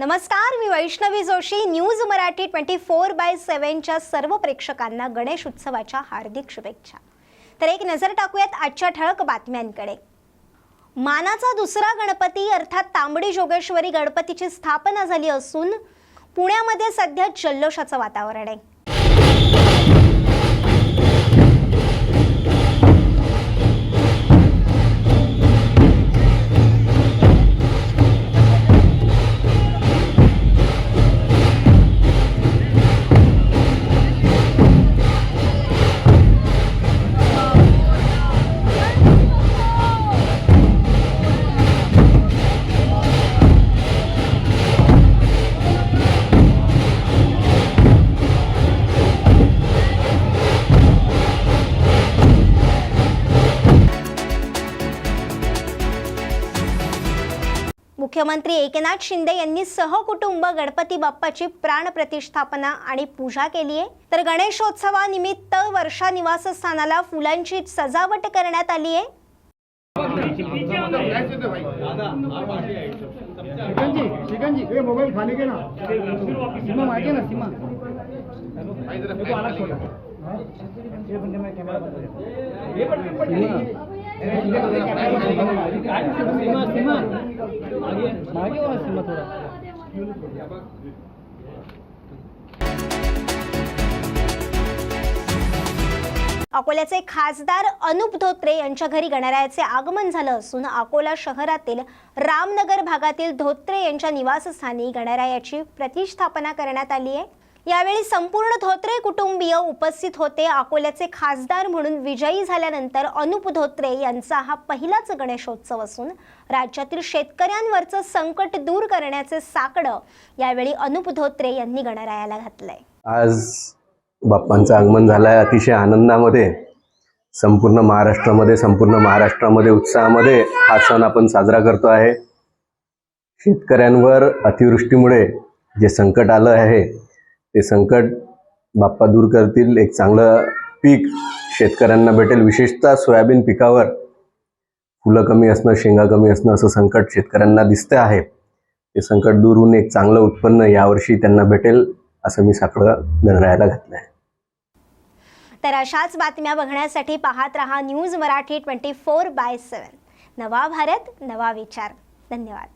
नमस्कार मी Vaishnavi Joshi. News Marathi twenty four by सेव्हनच्या सर्व प्रेक्षकांना गणेश उत्सवाच्या हार्दिक शुभेच्छा. तर एक नजर टाकूयात आजच्या ठळक बातम्यांकडे. मानाचा दुसरा गणपती अर्थात तांबडी जोगेश्वरी गणपतीची स्थापना झाली असून पुण्यामध्ये सध्या जल्लोषाचं वातावरण आहे. मुख्यमंत्री एकनाथ शिंदे यांनी सहकुटुंब गणपती बाप्पाची प्राण प्रतिष्ठापना आणि पूजा केली आहे. तर गणेशोत्सवानिमित्त वर्षा निवासस्थानाला फुलांची सजावट करण्यात आली आहे. खाली ना. सीमा सीमा सीमा आगे आगे सीमा थोड़ा अकोल्याचे खासदार अनुप धोत्रे यांच्या घरी गणरायाचे आगमन झालं असून अकोला शहरातील रामनगर भागातील धोत्रे यांच्या निवासस्थानी गणरायाची प्रतिष्ठापना करण्यात आली आहे. यावेळी संपूर्ण धोत्रे कुटुंबीय उपस्थित होते. अकोल्याचे खासदार म्हणून विजयी झाल्यानंतर अनुप धोत्रे यांचा हा पहिलाच गणेशोत्सव असून राज्यातील शेतकऱ्यांवरचं संकट दूर करण्याचे साकडं यावेळी अनुप धोत्रे यांनी गणरायाला घातलंय. आज बाप्पांचं आगमन झालं आहे अतिशय आनंदामध्ये. संपूर्ण महाराष्ट्रामध्ये संपूर्ण महाराष्ट्रामध्ये उत्साहामध्ये हा सण आपण साजरा करतो आहे. शेतकऱ्यांवर अतिवृष्टीमुळे जे संकट आलं आहे ते संकट बाप्पा दूर करतील. एक चांगलं पीक शेतकऱ्यांना भेटेल. विशेषतः सोयाबीन पिकावर. फुलं कमी असणं शेंगा कमी असणं असं संकट शेतकऱ्यांना दिसतं आहे. ते संकट दूर होऊन एक चांगलं उत्पन्न यावर्षी त्यांना भेटेल असं मी साकडं गणरायाला घातलं आहे. तर अशाच बातम्या बघण्यासाठी पाहत रहा news Marathi twenty four by seven. नवा भारत नवा विचार. धन्यवाद.